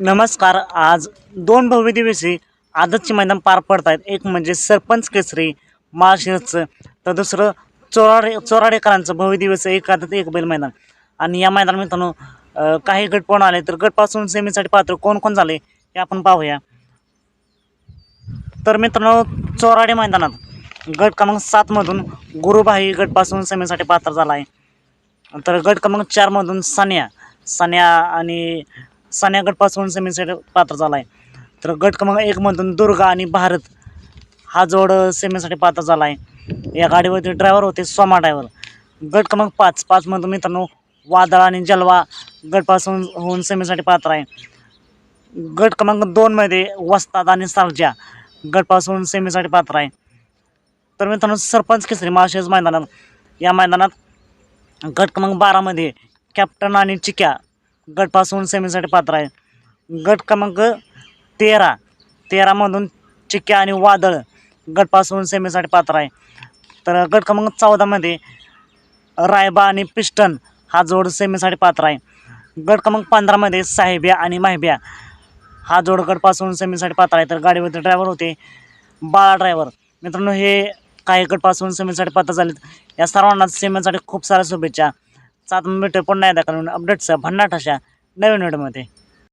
नमस्कार आज दोन भव्य दिवशी आदतचे मैदान पार पडत आहेत एक म्हणजे सरपंच केसरी माळशिरचं तर दुसरं चोराडे चोराडेकरांचं भव्य दिवस एक आदत एक बैल मैदान. आणि या मैदान मित्रांनो काही गट पण आले तर गटपासून सेमीसाठी पात्र कोण कोण झाले हे आपण पाहूया. तर मित्रांनो चोराडे मैदानात गट क्रमांक सातमधून गुरुभाई गटपासून सेमीसाठी पात्र झाला आहे. तर गट क्रमांक चारमधून सान्या सान्या आणि सान्या गटपासून सेमीसाठी पात्र झाला आहे तर गट क्रमांक एकमधून दुर्गा आणि भारत हा जोड सेमीसाठी पात्र झाला आहे या गाडीवरती ड्रायव्हर होते सोमा ड्रायव्हर गट क्रमांक पाच पाचमधून मित्रांनो वादळ आणि जलवा गटपासून होऊन सेमीसाठी पात्र आहे. गट क्रमांक दोनमध्ये वस्ताद आणि सालजा गटपासून सेमीसाठी पात्र आहे. तर मित्रांनो सरपंच केसरी माळशेज मैदानात या मैदानात गट क्रमांक बारामध्ये कॅप्टन आणि चिक्या गटपासून सेमीसाठी पात्र आहे. गट क्रमांक तेरा. तेरामधून चिक्क्या आणि वादळ गटपासून सेमीसाठी पात्र आहे. तर गट क्रमांक चौदामध्ये रायबा आणि पिस्टन हा जोड सेमीसाठी पात्र आहे. गट क्रमांक पंधरामध्ये साहेब्या आणि माहिब्या हा जोड गटपासून सेमीसाठी पात्र आहे. तर गाडीवरती ड्रायव्हर होते बाळा ड्रायव्हर मित्रांनो हे काही गटपासून सेमीसाठी पात्र झालेत. या सर्वांना सेमीसाठी खूप साऱ्या शुभेच्छा. सात मिनिटं पुन्हा एकदा करून अपडेट्स भन्नाट अशा नवीन व्हिडिओमध्ये